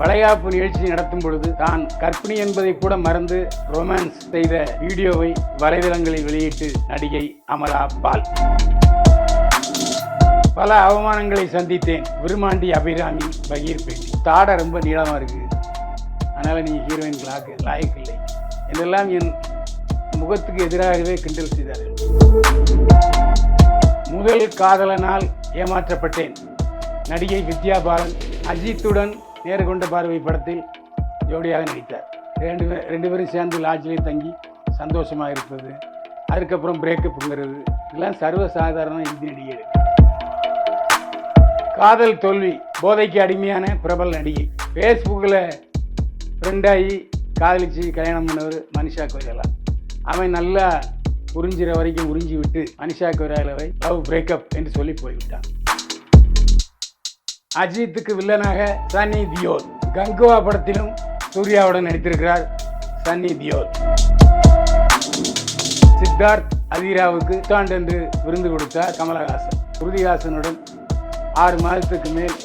வளைகாப்பு நிகழ்ச்சி நடத்தும் பொழுது தான் கற்பிணி என்பதை கூட மறந்து ரொமான்ஸ் செய்த வீடியோவை வலைதளங்களில் வெளியிட்டு நடிகை அமலா பால். பல அவமானங்களை சந்தித்தேன். விருமாண்டி அபிராமி பகீர் பேட்டி தாடை ரொம்ப நீளமாக இருக்குது அதனால் நீ ஹீரோயின் லாக்கு லாயக் இல்லை இதெல்லாம் என் முகத்துக்கு எதிராகவே கிண்டல் செய்தார்கள். முதல் காதலனால் ஏமாற்றப்பட்டேன். நடிகை வித்யா பாலன் அஜித்துடன் நேரு கொண்ட பார்வை படத்தில் ஜோடியாக நடித்தார். ரெண்டு பேர் ரெண்டு பேரும் சேர்ந்து லாட்ஜிலே தங்கி சந்தோஷமாக இருப்பது அதுக்கப்புறம் பிரேக்கப்புங்கிறது இதெல்லாம் சர்வசாதாரண இந்தி நடிகை காதல் தோல்வி போதைக்கு அடிமையான பிரபல நடிகை. ஃபேஸ்புக்கில் ஃப்ரெண்டாகி காதலிச்சு கல்யாணம் பண்ணவர் மனிஷா கொய்ராலா. அவன் நல்லா உறிஞ்சிற வரைக்கும் உறிஞ்சி விட்டு மனிஷா கொய்ராலாவை லவ் பிரேக்கப் என்று சொல்லி போய்விட்டான். அஜித்துக்கு வில்லனாக சன்னி தியோல். கங்குவா படத்திலும் சூர்யாவுடன் நடித்திருக்கிறார் சன்னி தியோல். சித்தார்த் அதிராவுக்கு புத்தாண்டு என்று விருந்து கொடுத்தார் கமலஹாசன். ஸ்ருதிஹாசனுடன் ஆறு மாதத்துக்கு மேல்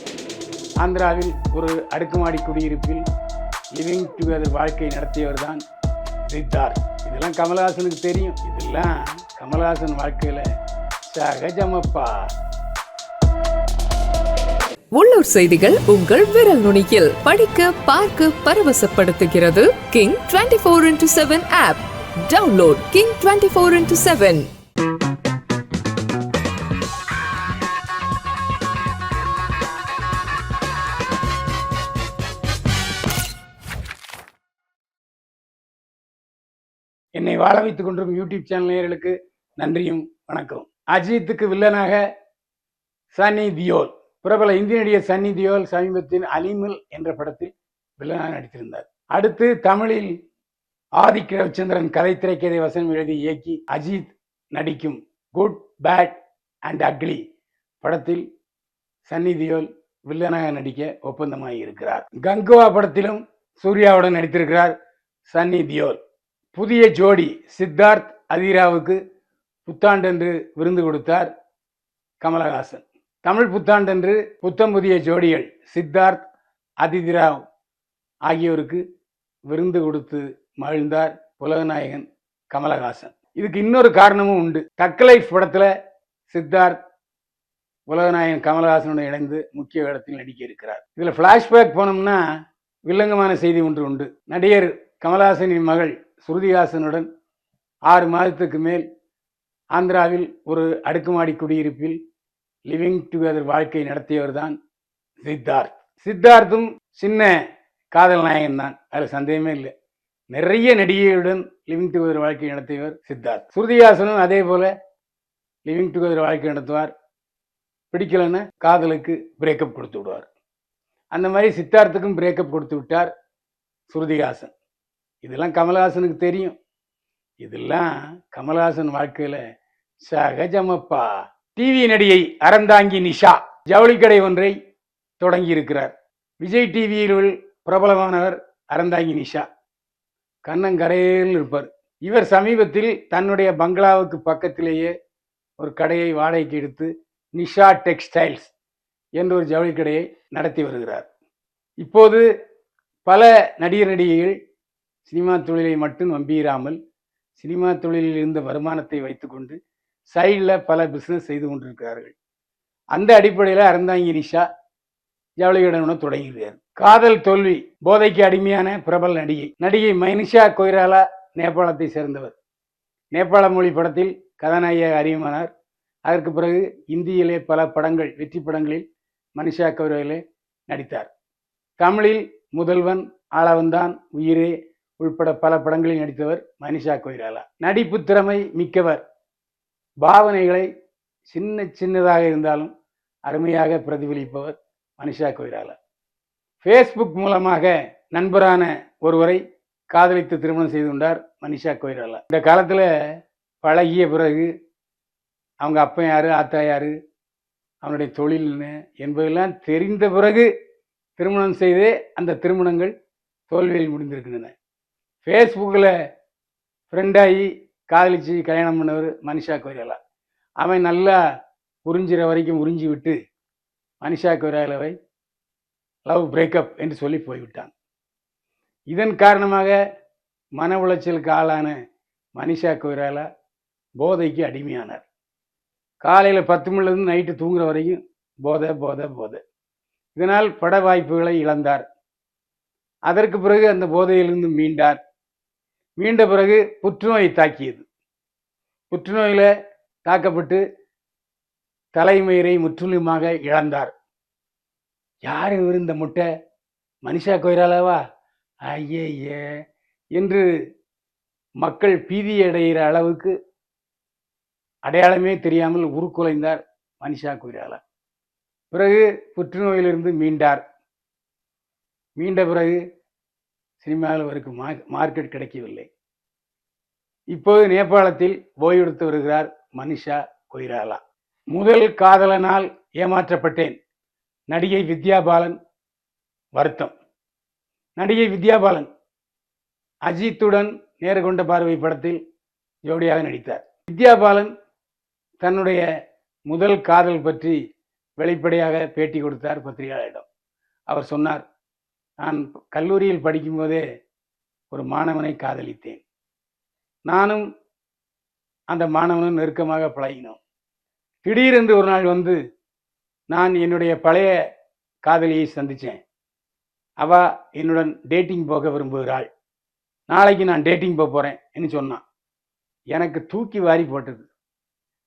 ஆந்திராவில் ஒரு அடுக்குமாடி குடியிருப்பில் லிவிங் டுகெதர் வாழ்க்கை நடத்தியவர் தான் சித்தார்த். இதெல்லாம் கமலஹாசனுக்கு தெரியும். இதெல்லாம் கமலஹாசன் வாழ்க்கையில் சகஜமப்பா. உள்ளூர் செய்திகள் உங்கள் விரல் நுனியில். படிக்க பார்க்க பரவசப்படுத்துகிறது King twenty four into seven app download King twenty four into seven என்னை வாழ வைத்துக் கொண்டிருக்கும் யூடியூப் சேனல் நேயர்களுக்கு நன்றியும் வணக்கம். அஜித்துக்கு வில்லனாக சனி தியோல் பிரபல இந்திய நடிகர் சன்னி தியோல் சமீபத்தில் அலிமுல் என்ற படத்தில் வில்லனாக நடித்திருந்தார். அடுத்து தமிழில் ஆதிக்க ரவிச்சந்திரன் கதை திரைக்கதை வசனம் எழுதி இயக்கி அஜித் நடிக்கும் குட் பேட் அண்ட் அக்லி படத்தில் சன்னி தியோல் வில்லனாக நடிக்க ஒப்பந்தமாகி இருக்கிறார். கங்குவா படத்திலும் சூர்யாவுடன் நடித்திருக்கிறார் சன்னி தியோல். புதிய ஜோடி சித்தார்த் அதிராவுக்கு புத்தாண்டென்று விருந்து கொடுத்தார் கமலஹாசன். தமிழ் புத்தாண்டன்று புத்தம் புதிய ஜோடிகள் சித்தார்த் அதிதிராவ் ஆகியோருக்கு விருந்து கொடுத்து மகிழ்ந்தார் உலகநாயகன் கமலஹாசன். இதுக்கு இன்னொரு காரணமும் உண்டு. தக்கலைஃப் படத்தில் சித்தார்த் உலகநாயகன் கமலஹாசனுடன் இணைந்து முக்கிய இடத்தில் நடிக்க இருக்கிறார் இதில் ஃப்ளாஷ்பேக் போனோம்னா வில்லங்கமான செய்தி ஒன்று உண்டு. நடிகர் கமலஹாசனின் மகள் ஸ்ருதிஹாசனுடன் ஆறு மாதத்துக்கு மேல் ஆந்திராவில் ஒரு அடுக்குமாடி குடியிருப்பில் லிவிங் டுகெதர் வாழ்க்கை நடத்தியவர் தான் சித்தார்த். சித்தார்த்தும் சின்ன காதல் நாயகன் தான் அதில் சந்தேகமே இல்லை. நிறைய நடிகைகளுடன் லிவிங் டுகெதர் வாழ்க்கை நடத்தியவர் சித்தார்த். ஸ்ருதிஹாசனும் அதே போல லிவிங் டுகெதர் வாழ்க்கை நடத்துவார். பிடிக்கலன்னா காதலுக்கு பிரேக்கப் கொடுத்து விடுவார். அந்த மாதிரி சித்தார்த்துக்கும் பிரேக்கப் கொடுத்து விட்டார் ஸ்ருதிஹாசன். இதெல்லாம் கமல்ஹாசனுக்கு தெரியும். இதெல்லாம் கமல்ஹாசன் வாழ்க்கையில் சகஜமப்பா. டிவி நடிகை அறந்தாங்கி நிஷா ஜவுளி கடை ஒன்றை தொடங்கி இருக்கிறார் விஜய் டிவியில் பிரபலமானவர் அறந்தாங்கி நிஷா. கண்ணங்கரையில் இருப்பார். இவர் சமீபத்தில் தன்னுடைய பங்களாவுக்கு பக்கத்திலேயே ஒரு கடையை வாடகைக்கு எடுத்து நிஷா டெக்ஸ்டைல்ஸ் என்ற ஒரு ஜவுளி கடையை நடத்தி வருகிறார். இப்போது பல நடிகர் நடிகைகள் சினிமா தொழிலை மட்டும் நம்பியிராமல் சினிமா தொழிலில் இருந்த வருமானத்தை வைத்துக்கொண்டு சைடில் பல பிஸ்னஸ் செய்து கொண்டிருக்கிறார்கள். அந்த அடிப்படையில் அறந்தாங்கி நிஷா ஜவுளியுடன் தொடங்குகிறார். காதல் தோல்வி போதைக்கு அடிமையான பிரபல நடிகை. நடிகை மைனிஷா கொய்ராலா நேபாளத்தை சேர்ந்தவர். நேபாள மொழி படத்தில் கதாநாயகியாக அறிமுகமானார். அதற்கு பிறகு இந்தியிலே பல படங்கள் வெற்றி படங்களில் மனிஷா கொய்ராலே நடித்தார். தமிழில் முதல்வன் ஆளவன்தான் உயிரே உள்பட பல படங்களில் நடித்தவர் மனிஷா கொய்ராலா. நடிப்பு திறமை மிக்கவர். பாவனைகளை சின்ன சின்னதாக இருந்தாலும் அருமையாக பிரதிபலிப்பவர் மனிஷா கொய்ராலா ஃபேஸ்புக் மூலமாக நண்பரான ஒருவரை காதலித்து திருமணம் செய்து கொண்டார் மனிஷா கொய்ராலா இந்த காலத்தில் பழகிய பிறகு அவங்க அப்பன் யார் ஆத்தா யார் அவனுடைய தொழில் என்ன என்பதெல்லாம் தெரிந்த பிறகு திருமணம் செய்தே அந்த திருமணங்கள் தோல்வியில் முடிந்திருக்கின்றன. ஃபேஸ்புக்கில் ஃப்ரெண்டாகி காதலிச்சு கல்யாணம் பண்ணவர் மனிஷா கொய்ராலா அவன் நல்லா உறிஞ்சிற வரைக்கும் உறிஞ்சி விட்டு மனிஷா கொய்ராலாவை லவ் பிரேக்கப் என்று சொல்லி போய்விட்டான். இதன் காரணமாக மன உளைச்சலுக்கு ஆளான மனிஷா கொய்ராலா போதைக்கு அடிமையானார். காலையில் பத்து மணிலேருந்து நைட்டு தூங்குற வரைக்கும் போதை போதை போதை. இதனால் பட வாய்ப்புகளை இழந்தார். அதற்கு பிறகு அந்த போதையிலிருந்து மீண்டார். மீண்ட பிறகு புற்றுநோய் தாக்கியது. புற்றுநோயில் தாக்கப்பட்டு தலைமயிரை முற்றிலுமாக இழந்தார். யார் இவர் இந்த முட்டை? மனிஷா கொய்ராலாவா? ஐயே என்று மக்கள் பீதி அடைகிற அளவுக்கு அடையாளமே தெரியாமல் உருக்குலைந்தார் மனிஷா கொய்ராலா. பிறகு புற்றுநோயிலிருந்து மீண்டார். மீண்ட பிறகு சினிமாவில் அவருக்கு மார்க்கெட் கிடைக்கவில்லை. இப்போது நேபாளத்தில் ஓய்வெடுத்து வருகிறார் மனிஷா கொய்ராலா. முதல் காதலனால் ஏமாற்றப்பட்டேன். நடிகை வித்யா பாலன் வருத்தம். நடிகை வித்யா பாலன் அஜித்துடன் நேர்கொண்ட பார்வை படத்தில் ஜோடியாக நடித்தார். வித்யா பாலன் தன்னுடைய முதல் காதல் பற்றி வெளிப்படையாக பேட்டி கொடுத்தார் பத்திரிகையாளரிடம். அவர் சொன்னார் நான் கல்லூரியில் படிக்கும்போதே ஒரு மாணவனை காதலித்தேன். நானும் அந்த மாணவனும் நெருக்கமாக பழகினோம். திடீரென்று ஒரு நாள் வந்து நான் என்னுடைய பழைய காதலியை சந்தித்தேன் அவ என்னுடன் டேட்டிங் போக விரும்புகிறாள். நாளைக்கு நான் டேட்டிங் போக போகிறேன் என்று சொன்னான். எனக்கு தூக்கி வாரி போட்டது.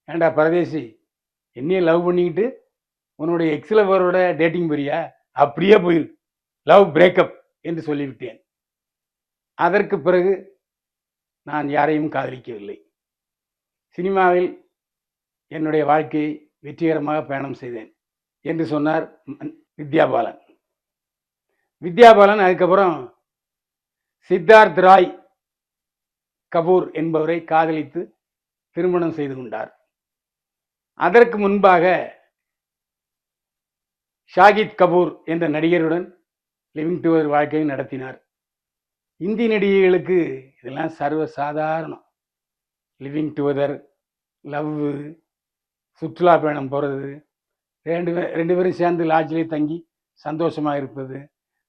ஏண்டா பரதேசி என்னையே லவ் பண்ணிக்கிட்டு உன்னுடைய எக்ஸிலவரோட டேட்டிங் போறியா? அப்படியே போயிரு. லவ் பிரேக்கப் என்று சொல்லிவிட்டேன். அதற்கு பிறகு நான் யாரையும் காதலிக்கவில்லை. சினிமாவில் என்னுடைய வாழ்க்கையை வெற்றிகரமாக பயணம் செய்தேன் என்று சொன்னார் ம- வித்யாபாலன். வித்யாபாலன் அதுக்கப்புறம் சித்தார்த் ராய் கபூர் என்பவரை காதலித்து திருமணம் செய்து கொண்டார். அதற்கு முன்பாக ஷாகித் கபூர் என்ற நடிகருடன் லிவிங் டுவர் வாழ்க்கையும் நடத்தினார். இந்தி நடிகைகளுக்கு இதெல்லாம் சர்வ சாதாரணம் லிவிங் டுகெதர் லவ்வு சுற்றுலா பயணம் போகிறது ரெண்டு ரெண்டு பேரும் சேர்ந்து லாட்ஜ்லேயே தங்கி சந்தோஷமாக இருப்பது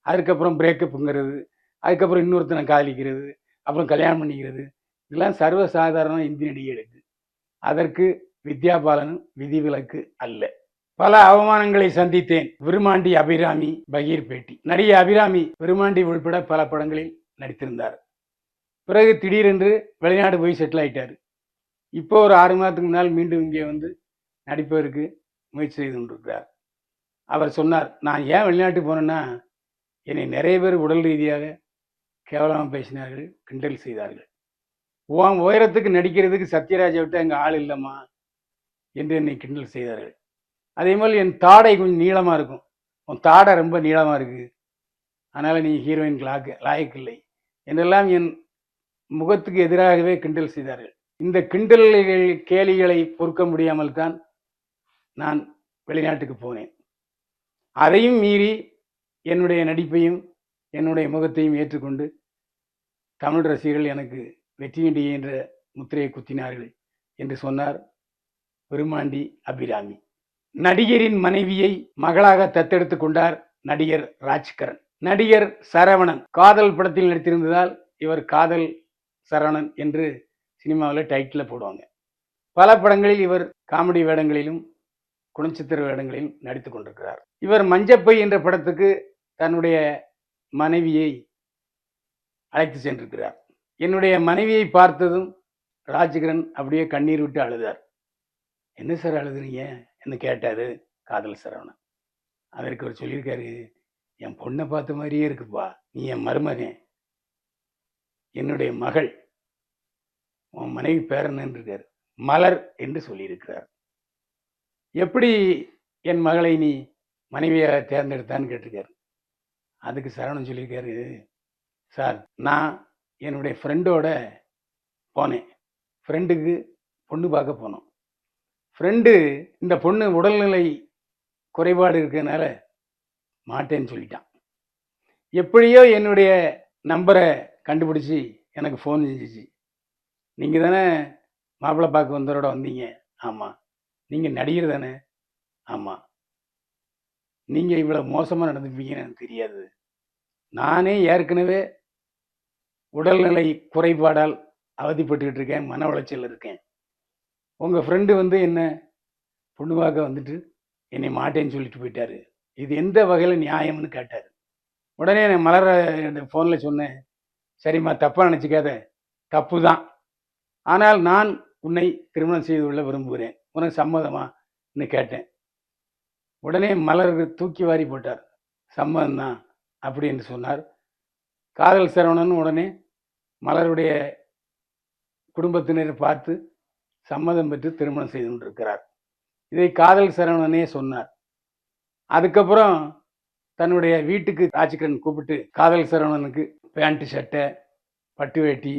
அதுக்கப்புறம் பிரேக்கப்புங்கிறது அதுக்கப்புறம் இன்னொருத்தனை காதலிக்கிறது அப்புறம் கல்யாணம் பண்ணிக்கிறது இதெல்லாம் சர்வ சாதாரண இந்தி நடிகைகளுக்கு. அதற்கு வித்யா பாலனும் விதிவிலக்கு அல்ல. பல அவமானங்களை சந்தித்தேன். விருமாண்டி அபிராமி பகீர் பேட்டி நடிகை அபிராமி விருமாண்டி உள்பட பல படங்களில் நடித்திருந்தார். பிறகு திடீரென்று வெளிநாடு போய் செட்டில் ஆயிட்டார். இப்போ ஒரு ஆறு மாதத்துக்கு முன்னால் மீண்டும் இங்கே வந்து நடிப்பதற்கு முயற்சி செய்து கொண்டிருக்கிறார். அவர் சொன்னார் நான் ஏன் வெளிநாட்டுக்கு போனேன்னா என்னை நிறைய பேர் உடல் ரீதியாக கேவலமாக பேசினார்கள் கிண்டல் செய்தார்கள். உன் உயரத்துக்கு நடிக்கிறதுக்கு சத்யராஜை விட்டு அங்கே ஆள் இல்லைம்மா என்று என்னை கிண்டல் செய்தார்கள். அதே மாதிரி என் தாடை கொஞ்சம் நீளமாக இருக்கும். உன் தாடை ரொம்ப நீளமாக இருக்குது அதனால் நீ ஹீரோயின் லாக்கு லாயக்கில்லை. என்றெல்லாம் என் முகத்துக்கு எதிராகவே கிண்டல் செய்தார்கள். இந்த கிண்டல்கள் கேலிகளை பொறுக்க முடியாமல் தான் நான் வெளிநாட்டுக்கு போனேன். அதையும் மீறி என்னுடைய நடிப்பையும் என்னுடைய முகத்தையும் ஏற்றுக்கொண்டு தமிழ் ரசிகர்கள் எனக்கு வெற்றி நடிகை என்ற முத்திரையை குத்தினார்கள் என்று சொன்னார் பெருமாண்டி அபிராமி. நடிகரின் மனைவியை மகளாக தத்தெடுத்து கொண்டார் நடிகர் ராஜ்கரன் நடிகர் சரவணன். காதல் படத்தில் நடித்திருந்ததால் இவர் காதல் சரவணன் என்று சினிமாவில் டைட்டில் போடுவாங்க. பல படங்களில் இவர் காமெடி வேடங்களிலும் குணச்சித்திர வேடங்களிலும் நடித்து கொண்டிருக்கிறார். இவர் மஞ்சப்பை என்ற படத்துக்கு தன்னுடைய மனைவியை அழைத்து சென்றிருக்கிறார். என்னுடைய மனைவியை பார்த்ததும் ராஜ்கிரண் அப்படியே கண்ணீர் விட்டு அழுதார். என்ன சார் அழுதுறீங்க? என்று கேட்டார் காதல் சரவணன். அதற்கு அவர் சொல்லியிருக்காரு என் பொண்ணை பார்த்த மாதிரியே இருக்குப்பா. நீ என் மருமகன். என்னுடைய மகள். உன் மனைவி பேரன் இருக்கார் மலர் என்று சொல்லியிருக்கிறார். எப்படி என் மகளை நீ மனைவியாக தேர்ந்தெடுத்தான்னு? கேட்டிருக்காரு. அதுக்கு சரவணன் சொல்லியிருக்காரு சார் நான் என்னுடைய ஃப்ரெண்டோட போனேன். ஃப்ரெண்டுக்கு பொண்ணு பார்க்க போனோம். ஃப்ரெண்டு இந்த பொண்ணு உடல்நிலை குறைபாடு இருக்கிறனால மாட்டேன்னு சொல்லிட்டான். எப்படியோ என்னுடைய நம்பரை கண்டுபிடிச்சி எனக்கு ஃபோன் செஞ்சிச்சு. நீங்கள் தானே மாப்பிள்ளை பார்க்க வந்தவரோட வந்தீங்க. ஆமாம் நீங்கள் நடிகர் தானே. ஆமாம் நீங்கள் இவ்வளோ மோசமாக நடந்துப்பீங்கன்னு எனக்கு தெரியாது. நானே ஏற்கனவே உடல்நிலை குறைபாடால் அவதிப்பட்டுக்கிட்டு இருக்கேன் மன உளைச்சல் இருக்கேன். உங்கள் ஃப்ரெண்டு வந்து என்ன பொண்ணு பார்க்க வந்துட்டு என்னை மாட்டேன்னு சொல்லிட்டு போயிட்டாரு. இது எந்த வகையில் நியாயம்னு கேட்டார். உடனே நான் மலர ஃபோனில் சொன்னேன் சரிம்மா தப்பாக நினச்சிக்காத. தப்பு தான் ஆனால் நான் உன்னை திருமணம் செய்து கொள்ள விரும்புகிறேன். உனக்கு சம்மதமான்னு கேட்டேன். உடனே மலர் தூக்கி வாரி போட்டார். சம்மதம் தான் அப்படி என்று சொன்னார். காதல் சரவணன் உடனே மலருடைய குடும்பத்தினரை பார்த்து சம்மதம் பெற்று திருமணம் செய்து கொண்டிருக்கிறார். இதை காதல் சரவணனே சொன்னார். அதுக்கப்புறம் தன்னுடைய வீட்டுக்கு ராஜகிரண் கூப்பிட்டு காதல் சரவணனுக்கு பேண்ட் சட்டை பட்டு வேட்டி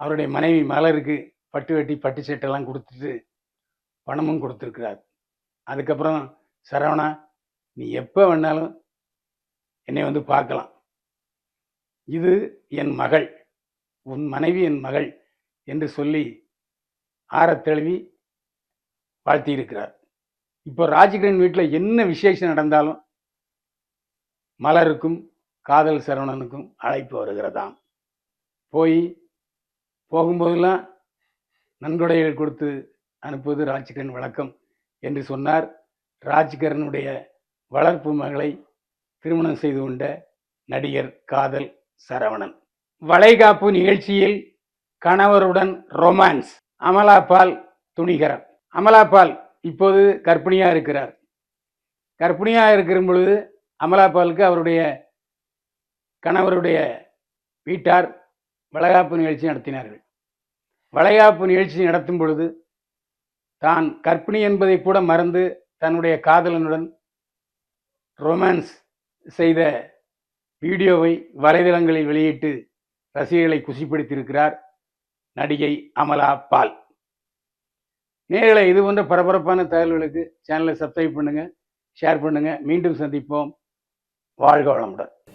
அவருடைய மனைவி மலருக்கு பட்டு வேட்டி பட்டு சட்டைலாம் கொடுத்துட்டு பணமும் கொடுத்துருக்கிறார். அதுக்கப்புறம் சரவணா நீ எப்போ வேணாலும் என்னை வந்து பார்க்கலாம். இது என் மகள் உன் மனைவி என் மகள் என்று சொல்லி ஆறத் தழுவி வாழ்த்தியிருக்கிறார். இப்போ ராஜகிரண் வீட்டில் என்ன விசேஷம் நடந்தாலும் மலருக்கும் காதல் சரவணனுக்கும் அழைப்பு வருகிறதாம். போய் போகும்போதெல்லாம் நன்கொடைகள் கொடுத்து அனுப்புவது ராஜ்கிரண் வழக்கம் என்று சொன்னார். ராஜ்கிரனுடைய வளர்ப்பு மகளை திருமணம் செய்து கொண்ட நடிகர் காதல் சரவணன். வளைகாப்பு நிகழ்ச்சியில் கணவருடன் ரொமான்ஸ். அமலாபால் துணிகரன். அமலாபால் இப்போது கர்ப்பிணியாக இருக்கிறார். கர்ப்பிணியாக இருக்கிற பொழுது அமலாபாலுக்கு அவருடைய கணவருடைய வீட்டார் வளைகாப்பு நிகழ்ச்சி நடத்தினார்கள். வளைகாப்பு நிகழ்ச்சி நடத்தும் பொழுது தான் கற்பிணி என்பதை கூட மறந்து தன்னுடைய காதலனுடன் ரொமான்ஸ் செய்த வீடியோவை வலைதளங்களில் வெளியிட்டு ரசிகர்களை குசிப்படுத்தியிருக்கிறார் நடிகை அமலா பால். நேர்களை இது போன்ற பரபரப்பான தகவல்களுக்கு சேனலை சப்ஸ்கிரைப் பண்ணுங்க ஷேர் பண்ணுங்க. மீண்டும் சந்திப்போம். வாழ்க வளமுடன்.